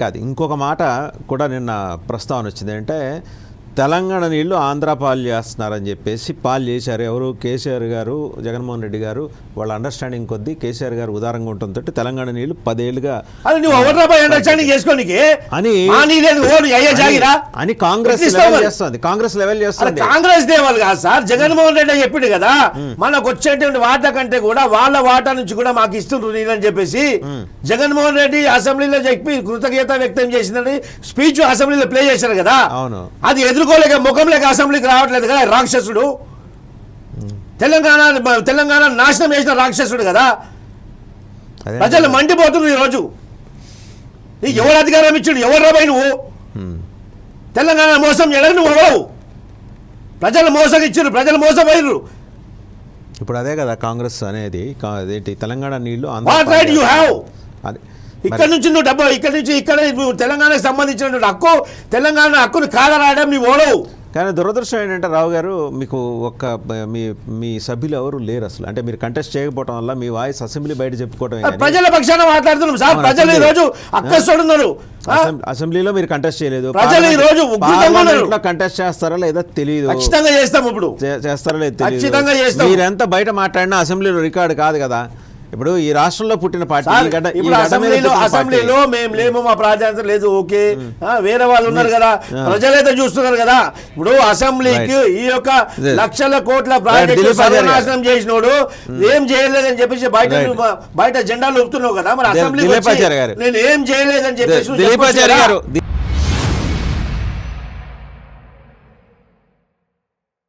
కాదు. ఇంకొక మాట కూడా నిన్న ప్రస్తావన వచ్చింది. అంటే తెలంగాణ నీళ్ళు ఆంధ్ర పాలు చేస్తున్నారని చెప్పేసి పాలు చేశారు. ఎవరు? కేసీఆర్ గారు జగన్మోహన్ రెడ్డి గారు వాళ్ళ అండర్స్టాండింగ్ కొద్దీ కేసీఆర్ గారు ఉదారంగా ఉండటంతో తెలంగాణ నీళ్ళు పదేళ్ళుగా అది నువ్వు అండర్స్టాండింగ్ చేసుకోనికి? అని అని కాంగ్రెస్ లెవెల్? చేస్తుంది. కాంగ్రెస్ లెవెల్ చేస్తుంది. కాంగ్రెస్ దేవాలి కాదు సార్. జగన్మోహన్ రెడ్డి చెప్పిండు కదా. మనకు వచ్చేటువంటి వాటా కంటే కూడా వాళ్ళ వాటా నుంచి కూడా మాకు ఇస్తుండ్రు నీళ్ళని చెప్పేసి జగన్మోహన్ రెడ్డి అసెంబ్లీలో చెప్పి కృతజ్ఞత వ్యక్తం చేసిందని స్పీచ్ అసెంబ్లీలో ప్లే చేశారు కదా. అవును. అది ఎదుర్కోలేక ముఖం లేక అసెంబ్లీకి రావట్లేదు కదా రాక్షసుడు. తెలంగాణ తెలంగాణ నాశనం చేసిన రాక్షసుడు కదా. ప్రజలు మండిపోతున్నారు ఈరోజు. నీకు ఎవరు అధికారం ఇచ్చిండు? ఎవరు రాబాయి నువ్వు. తెలంగాణ మోసం చేయడానికి నువ్వు ఎవరు ప్రజలు మోసం ఇచ్చారు ప్రజలు మోసపోయారు ఇప్పుడు అదే కదా కాంగ్రెస్ అనేది తెలంగాణ నీళ్ళు ఆంధ్ర What ఇక్కడ నుంచి నువ్వు డబ్బు ఇక్కడ నుంచి ఇక్కడ నువ్వు తెలంగాణకు సంబంధించినటువంటి హక్కు తెలంగాణ హక్కును కాదరాయడం నీ ఓడవు. కానీ దురదృష్టం ఏంటంటే రావు గారు మీకు ఒక్క మీ మీ సభ్యులు ఎవరు లేరు అసలు. అంటే మీరు కంటెస్ట్ చేయకపోవడం వల్ల మీ వాయిస్ అసెంబ్లీ బయట చెప్పుకోవడం ప్రజల పక్షాన మాట్లాడుతున్నాం సార్. ప్రజలు ఈ. రోజు అక్కస్తున్నారు అసెం- అసెంబ్లీలో మీరు కంటెస్ట్ చేయలేదు. ప్రజలు ఈ రోజు కంటెస్ట్ చేస్తారా లేదా తెలియదు ఖచ్చితంగా చేస్తాం ఇప్పుడు. చేస్తారో లేదు ఖచ్చితంగా చేస్తాం. మీరెంత బయట మాట్లాడినా అసెంబ్లీలో రికార్డు కాదు కదా. ఇప్పుడు ఈ రాష్ట్రంలో పుట్టిన పార్టీ అసెంబ్లీలో మేము లేము మా ప్రాధాన్యత లేదు ఓకే. ఆ, వేరే వాళ్ళు ఉన్నారు కదా ప్రజలైతే చూస్తున్నారు కదా. ఇప్పుడు అసెంబ్లీకి ఈ యొక్క. లక్షల కోట్ల ప్రాజెక్టు. సర్వనాశనం చేసినోడు ఏం చేయలేదని చెప్పేసి బయట బయట జెండాలు ఊపుతున్నావు కదా మరి గారు. నేను ఏం చేయలేదని చెప్పేసి